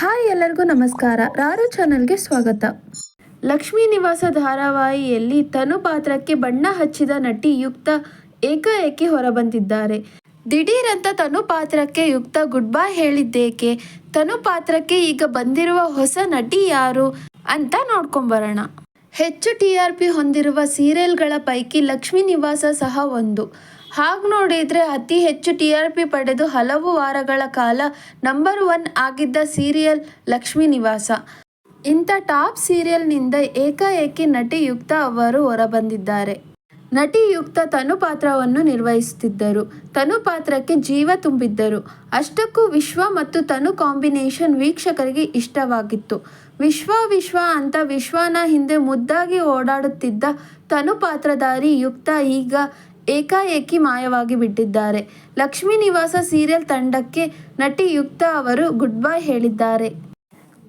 Hi ಎಲ್ಲರಿಗೂ ನಮಸ್ಕಾರ. ರಾರು ಚಾನಲ್ಗೆ ಸ್ವಾಗತ. ಲಕ್ಷ್ಮೀ ನಿವಾಸ ಧಾರಾವಾಹಿಯಲ್ಲಿ ತನು ಪಾತ್ರಕ್ಕೆ ಬಣ್ಣ ಹಚ್ಚಿದ ನಟಿ ಯುಕ್ತ ಏಕಾಏಕಿ ಹೊರಬಂದಿದ್ದಾರೆ. ದಿಢೀರಂತ ತನು ಪಾತ್ರಕ್ಕೆ ಯುಕ್ತ ಗುಡ್ ಬೈ ಹೇಳಿದ್ದೇಕೆ? ತನು ಪಾತ್ರಕ್ಕೆ ಈಗ ಬಂದಿರುವ ಹೊಸ ನಟಿ ಯಾರು ಅಂತ ನೋಡ್ಕೊಂಬರೋಣ. ಹೆಚ್ಚು ಟಿ ಆರ್ ಪಿ ಹೊಂದಿರುವ ಸೀರಿಯಲ್ಗಳ ಪೈಕಿ ಲಕ್ಷ್ಮೀ ನಿವಾಸ ಸಹ ಒಂದು. ಹಾಗೆ ನೋಡಿದರೆ ಅತಿ ಹೆಚ್ಚು ಟಿ ಆರ್ ಪಿ ಪಡೆದು ಹಲವು ವಾರಗಳ ಕಾಲ ನಂಬರ್ ಒನ್ ಆಗಿದ್ದ ಸೀರಿಯಲ್ ಲಕ್ಷ್ಮೀ ನಿವಾಸ. ಇಂಥ ಟಾಪ್ ಸೀರಿಯಲ್ನಿಂದ ಏಕಾಏಕಿ ನಟಿ ಯುಕ್ತ ಅವರು ಹೊರಬಂದಿದ್ದಾರೆ. ನಟಿ ಯುಕ್ತ ತನು ಪಾತ್ರವನ್ನು ನಿರ್ವಹಿಸುತ್ತಿದ್ದರು. ತನು ಪಾತ್ರಕ್ಕೆ ಜೀವ ತುಂಬಿದ್ದರು. ಅಷ್ಟಕ್ಕೂ ವಿಶ್ವ ಮತ್ತು ತನು ಕಾಂಬಿನೇಷನ್ ವೀಕ್ಷಕರಿಗೆ ಇಷ್ಟವಾಗಿತ್ತು. ವಿಶ್ವ ವಿಶ್ವ ಅಂತ ವಿಶ್ವನ ಹಿಂದೆ ಮುದ್ದಾಗಿ ಓಡಾಡುತ್ತಿದ್ದ ತನು ಪಾತ್ರಧಾರಿ ಯುಕ್ತ ಈಗ ಏಕಾಏಕಿ ಮಾಯವಾಗಿ ಬಿಟ್ಟಿದ್ದಾರೆ. ಲಕ್ಷ್ಮೀ ನಿವಾಸ ಸೀರಿಯಲ್ ತಂಡಕ್ಕೆ ನಟಿ ಯುಕ್ತ ಅವರು ಗುಡ್ ಬೈ ಹೇಳಿದ್ದಾರೆ.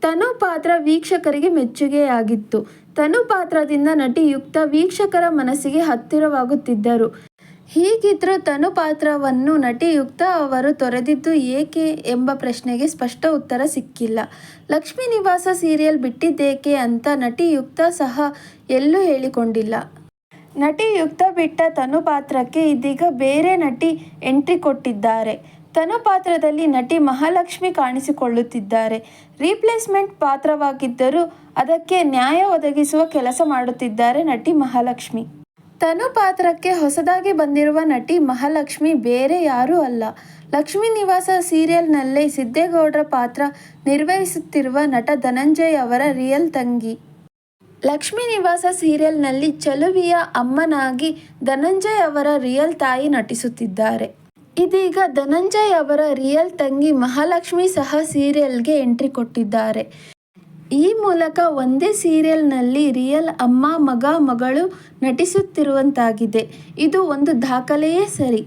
ತನು ಪಾತ್ರ ವೀಕ್ಷಕರಿಗೆ ಮೆಚ್ಚುಗೆಯಾಗಿತ್ತು. ತನು ಪಾತ್ರದಿಂದ ನಟಿ ಯುಕ್ತ ವೀಕ್ಷಕರ ಮನಸ್ಸಿಗೆ ಹತ್ತಿರವಾಗುತ್ತಿದ್ದರು. ಹೀಗಿದ್ರ ತನು ಪಾತ್ರವನ್ನು ನಟಿ ಯುಕ್ತ ಅವರು ತೊರೆದಿದ್ದು ಏಕೆ ಎಂಬ ಪ್ರಶ್ನೆಗೆ ಸ್ಪಷ್ಟ ಉತ್ತರ ಸಿಕ್ಕಿಲ್ಲ. ಲಕ್ಷ್ಮೀ ನಿವಾಸ ಸೀರಿಯಲ್ ಬಿಟ್ಟಿದ್ದೇಕೆ ಅಂತ ನಟಿ ಯುಕ್ತ ಸಹ ಎಲ್ಲೂ ಹೇಳಿಕೊಂಡಿಲ್ಲ. ನಟಿ ಯುಕ್ತ ಬಿಟ್ಟ ತನು ಪಾತ್ರಕ್ಕೆ ಇದೀಗ ಬೇರೆ ನಟಿ ಎಂಟ್ರಿ ಕೊಟ್ಟಿದ್ದಾರೆ. ತನು ಪಾತ್ರದಲ್ಲಿ ನಟಿ ಮಹಾಲಕ್ಷ್ಮಿ ಕಾಣಿಸಿಕೊಳ್ಳುತ್ತಿದ್ದಾರೆ. ರೀಪ್ಲೇಸ್ಮೆಂಟ್ ಪಾತ್ರವಾಗಿದ್ದರೂ ಅದಕ್ಕೆ ನ್ಯಾಯ ಒದಗಿಸುವ ಕೆಲಸ ಮಾಡುತ್ತಿದ್ದಾರೆ ನಟಿ ಮಹಾಲಕ್ಷ್ಮಿ. ತನು ಪಾತ್ರಕ್ಕೆ ಹೊಸದಾಗಿ ಬಂದಿರುವ ನಟಿ ಮಹಾಲಕ್ಷ್ಮಿ ಬೇರೆ ಯಾರೂ ಅಲ್ಲ. ಲಕ್ಷ್ಮೀ ನಿವಾಸ ಸೀರಿಯಲ್ನಲ್ಲೇ ಸಿದ್ದೇಗೌಡರ ಪಾತ್ರ ನಿರ್ವಹಿಸುತ್ತಿರುವ ನಟ ಧನಂಜಯ್ ಅವರ ರಿಯಲ್ ತಂಗಿ. ಲಕ್ಷ್ಮೀ ನಿವಾಸ ಸೀರಿಯಲ್ನಲ್ಲಿ ಚಲುವಿಯ ಅಮ್ಮನಾಗಿ ಧನಂಜಯ್ ಅವರ ರಿಯಲ್ ತಾಯಿ ನಟಿಸುತ್ತಿದ್ದಾರೆ. ಇದೀಗ ಧನಂಜಯ್ ಅವರ ರಿಯಲ್ ತಂಗಿ ಮಹಾಲಕ್ಷ್ಮಿ ಸಹ ಸೀರಿಯಲ್ಗೆ ಎಂಟ್ರಿ ಕೊಟ್ಟಿದ್ದಾರೆ. ಈ ಮೂಲಕ ಒಂದೇ ಸೀರಿಯಲ್ನಲ್ಲಿ ರಿಯಲ್ ಅಮ್ಮ ಮಗ ಮಗಳು ನಟಿಸುತ್ತಿರುವಂತಾಗಿದೆ. ಇದು ಒಂದು ದಾಖಲೆಯೇ ಸರಿ.